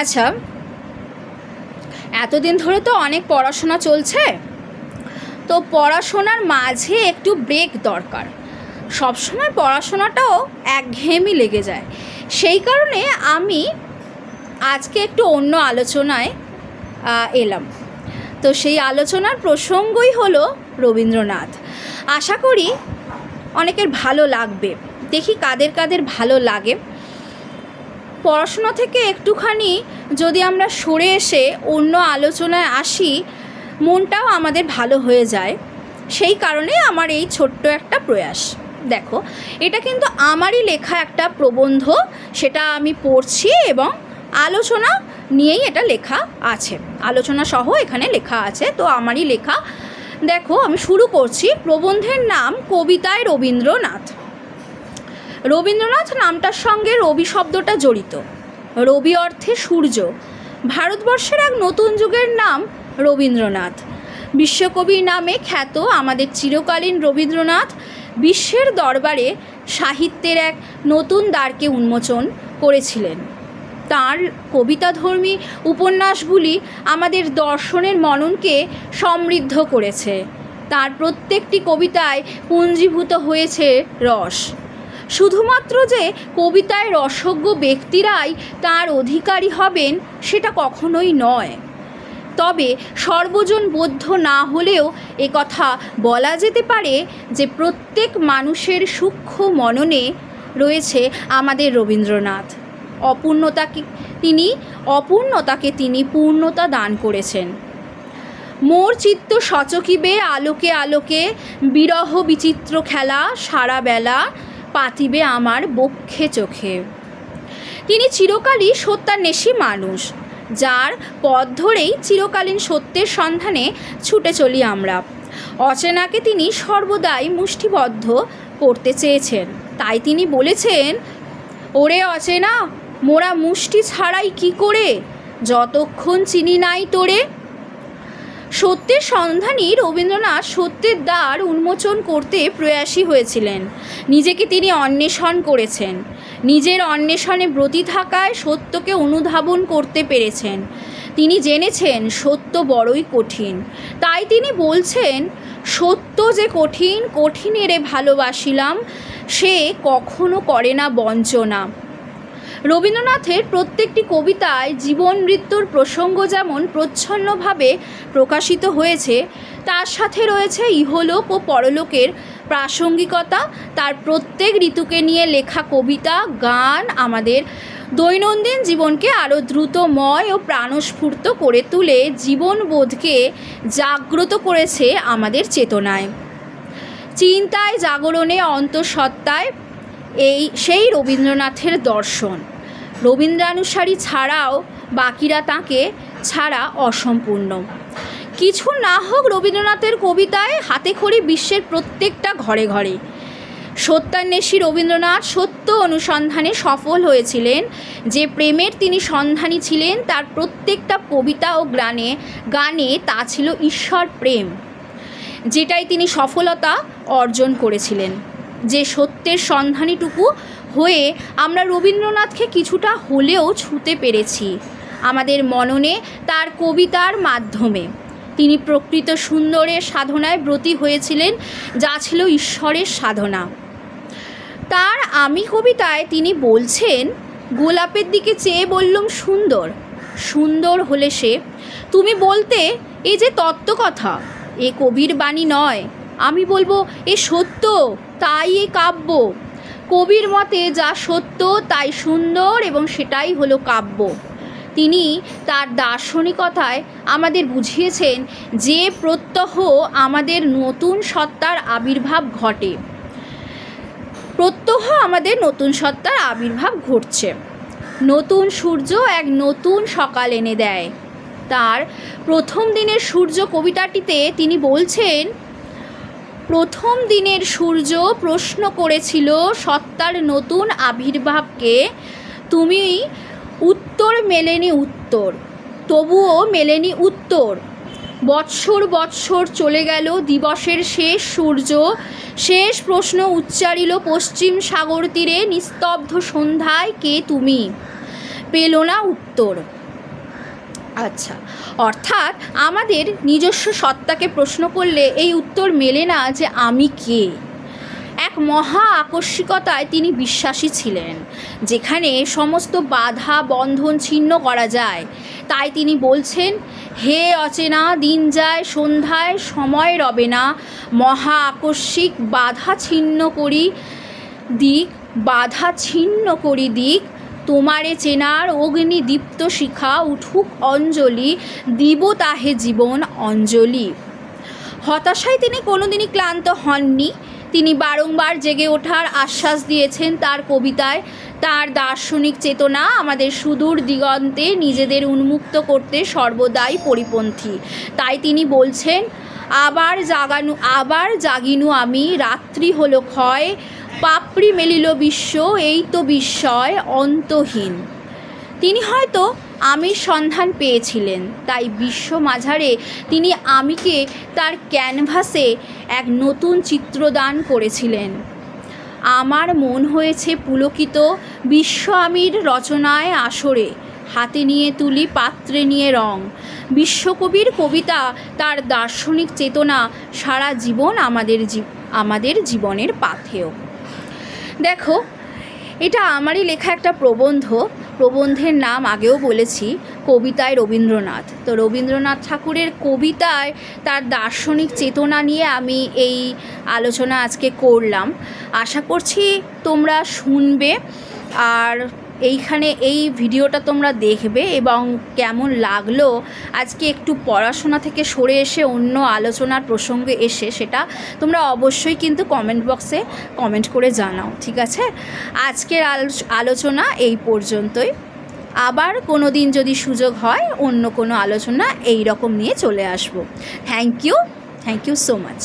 আচ্ছা এতদিন ধরে তো অনেক পড়াশোনা চলছে। তো পড়াশোনার মাঝে একটু ব্রেক দরকার। সবসময় পড়াশোনাটাও একঘেয়েমি লেগে যায়। সেই কারণে আমি আজকে একটু অন্য আলোচনায় এলাম। তো সেই আলোচনার প্রসঙ্গই হলো রবীন্দ্রনাথ। আশা করি অনেকের ভালো লাগবে। দেখি কাদের কাদের ভালো লাগে। পড়াশোনা থেকে একটুখানি যদি আমরা সরে এসে অন্য আলোচনায় আসি, মনটাও আমাদের ভালো হয়ে যায়। সেই কারণে আমার এই ছোট্ট একটা প্রয়াস। দেখো, এটা কিন্তু আমারই লেখা একটা প্রবন্ধ, সেটা আমি পড়ছি এবং আলোচনা নিয়েই এটা লেখা আছে। আলোচনা সহ এখানে লেখা আছে, তো আমারই লেখা। দেখো, আমি শুরু করছি। প্রবন্ধের নাম কবিতায় রবীন্দ্রনাথ। রবীন্দ্রনাথ নামটার সঙ্গে রবি শব্দটা জড়িত। রবি অর্থে সূর্য। ভারতবর্ষের এক নতুন যুগের নাম রবীন্দ্রনাথ। বিশ্বকবির নামে খ্যাত আমাদের চিরকালীন রবীন্দ্রনাথ বিশ্বের দরবারে সাহিত্যের এক নতুন দ্বারকে উন্মোচন করেছিলেন। তাঁর কবিতাধর্মী উপন্যাসগুলি আমাদের দর্শনের মননকে সমৃদ্ধ করেছে। তার প্রত্যেকটি কবিতায় পুঞ্জীভূত হয়েছে রস। শুধুমাত্র যে কবিতায় রসজ্ঞ ব্যক্তিরাই তার অধিকারী হবেন সেটা কখনোই নয়। তবে সর্বজন বোধ্য না হলেও কথা বলা যেতে পারে যে প্রত্যেক মানুষের সূক্ষ্ম মননে রয়েছে আমাদের রবীন্দ্রনাথ। অপূর্ণতাকে তিনি অপূর্ণতাকে তিনি পূর্ণতা দান করেছেন। মোর চিত্ত সচকিবে আলোকে আলোকে, বিরহ বিচিত্র খেলা সারা বেলা পাতিবে আমার বক্ষে চোখে। তিনি চিরকালই সত্যান্বেষী মানুষ, যার পথ ধরেই চিরকালীন সত্যের সন্ধানে ছুটে চলি আমরা। অচেনাকে তিনি সর্বদাই মুষ্টিবদ্ধ করতে চেয়েছেন। তাই তিনি বলেছেন, ওরে অচেনা, মোরা মুষ্টি ছাড়াই কি করে? যতক্ষণ চিনি নাই তোরে সত্যের সন্ধানী রবীন্দ্রনাথ সত্যের দ্বার উন্মোচন করতে প্রয়াসী হয়েছিলেন। নিজেকে তিনি অন্বেষণ করেছেন। নিজের অন্বেষণে ব্রতী থাকায় সত্যকে অনুধাবন করতে পেরেছেন। তিনি জেনেছেন, সত্য বড়ই কঠিন। তাই তিনি বলছেন, সত্য যে কঠিন, কঠিনেরে ভালোবাসিলাম, সে কখনো করে না বঞ্চনা। রবীন্দ্রনাথের প্রত্যেকটি কবিতায় জীবন মৃত্যুর প্রসঙ্গ যেমন প্রচ্ছন্নভাবে প্রকাশিত হয়েছে, তার সাথে রয়েছে ইহলোক ও পরলোকের প্রাসঙ্গিকতা। তার প্রত্যেক ঋতুকে নিয়ে লেখা কবিতা, গান আমাদের দৈনন্দিন জীবনকে আরও দ্রুতময় ও প্রাণস্ফূর্ত করে তুলে, জীবনবোধকে জাগ্রত করেছে আমাদের চেতনায়। চিন্তায় জাগরণে অন্তঃসত্ত্বায় এই সেই রবীন্দ্রনাথের দর্শন। রবীন্দ্রানুসারী ছাড়াও বাকিরা তাকে ছাড়া অসম্পূর্ণ। কিছু না হোক রবীন্দ্রনাথের কবিতায় হাতে খড়ি বিশ্বের প্রত্যেকটা ঘরে ঘরে। সত্যান্বেষী রবীন্দ্রনাথ সত্য অনুসন্ধানে সফল হয়েছিলেন। যে প্রেমের তিনি সন্ধানী ছিলেন, তার প্রত্যেকটা কবিতা ও গানে গানে তা ছিল ঈশ্বর প্রেম। যেটাই তিনি সফলতা অর্জন করেছিলেন। যে সত্যের সন্ধানীটুকু হয়ে আমরা রবীন্দ্রনাথকে কিছুটা হলেও ছুঁতে পেরেছি আমাদের মননে তার কবিতার মাধ্যমে। তিনি প্রকৃত সুন্দরের সাধনায় ব্রতী হয়েছিলেন, যা ছিল ঈশ্বরের সাধনা। তার আমি কবিতায় তিনি বলছেন, গোলাপের দিকে চেয়ে বললুম সুন্দর সুন্দর হলে সে। তুমি বলতে, এ যে তত্ত্বকথা এ কবির বাণী নয়। আমি বলব, এ সত্য, তাই এ কাব্য। কবির মতে যা সত্য তাই সুন্দর এবং সেটাই হলো কাব্য। তিনি তার দার্শনিকতায় আমাদের বুঝিয়েছেন যে প্রত্যহ আমাদের নতুন সত্তার আবির্ভাব ঘটে। প্রত্যহ আমাদের নতুন সত্তার আবির্ভাব ঘটছে। নতুন সূর্য এক নতুন সকাল এনে দেয়। তার প্রথম দিনের সূর্য কবিতাটিতে তিনি বলছেন প্রথম দিনের সূর্য প্রশ্ন করেছিল সত্তার নতুন আবির্ভাবকে, তুমি উত্তর মেলেনি উত্তর, তবুও মেলেনি উত্তর। বৎসর বৎসর চলে গেল, দিবসের শেষ সূর্য, শেষ প্রশ্ন উচ্চারিল পশ্চিম সাগর তীরে নিস্তব্ধ সন্ধ্যায়, কে তুমি? পেল না উত্তর। আচ্ছা অর্থাৎ আমাদের নিজস্ব সত্তাকে প্রশ্ন করলে এই উত্তর মেলে না যে আমি কে। এক মহা আকস্মিকতায় তিনি বিশ্বাসী ছিলেন, যেখানে সমস্ত বাধা, বন্ধন ছিন্ন করা যায়। তাই তিনি বলছেন, হে অচেনা, দিন যায়, সন্ধ্যায়, সময় রবে না। মহা আকস্মিক বাধা ছিন্ন করি দিক, বাধা ছিন্ন করি দিক তোমারে চেনার অগ্নি দীপ্ত শিখা উঠুক অঞ্জলি, দিব তাহে জীবন অঞ্জলি। হতাশায় তিনি কোনোদিনই ক্লান্ত হননি। তিনি বারংবার জেগে ওঠার আশ্বাস দিয়েছেন তার কবিতায়। তার দার্শনিক চেতনা আমাদের সুদূর দিগন্তে নিজেদের উন্মুক্ত করতে সর্বদাই পরিপন্থী। তাই তিনি বলছেন, আবার জাগানু, আবার জাগিনু আমি, রাত্রি হলো ক্ষয় পাপড়ি মেলিল বিশ্ব, এই তো বিস্ময় অন্তহীন। তিনি হয়তো আমির সন্ধান পেয়েছিলেন, তাই বিশ্ব মাঝারে তিনি আমিকে তার ক্যানভাসে এক নতুন চিত্রদান করেছিলেন। আমার মন হয়েছে পুলকিত বিশ্ব আমির রচনায় আসরে, হাতে নিয়ে তুলি পাত্রে নিয়ে রং। বিশ্বকবির কবিতা, তার দার্শনিক চেতনা সারা জীবন আমাদের আমাদের জীবনের পাথেয়। দেখো, এটা আমারই লেখা একটা প্রবন্ধ। প্রবন্ধের নাম আগেও বলেছি, কবিতায় রবীন্দ্রনাথ। তো রবীন্দ্রনাথ ঠাকুরের কবিতায় তার দার্শনিক চেতনা নিয়ে আমি এই আলোচনা আজকে করলাম। আশা করছি তোমরা শুনবে। আর এইখানে এই ভিডিওটা তোমরা দেখবে এবং কেমন লাগল, আজকে একটু পড়াশোনা থেকে সরে এসে অন্য আলোচনার প্রসঙ্গে এসে সেটা তোমরা অবশ্যই কিন্তু কমেন্ট বক্সে কমেন্ট করে জানাও, ঠিক আছে? আজকের আলোচনা এই পর্যন্তই। আবার কোনো দিন যদি সুযোগ হয়, অন্য কোনো আলোচনা এই রকম নিয়ে চলে আসব। Thank you thank you so much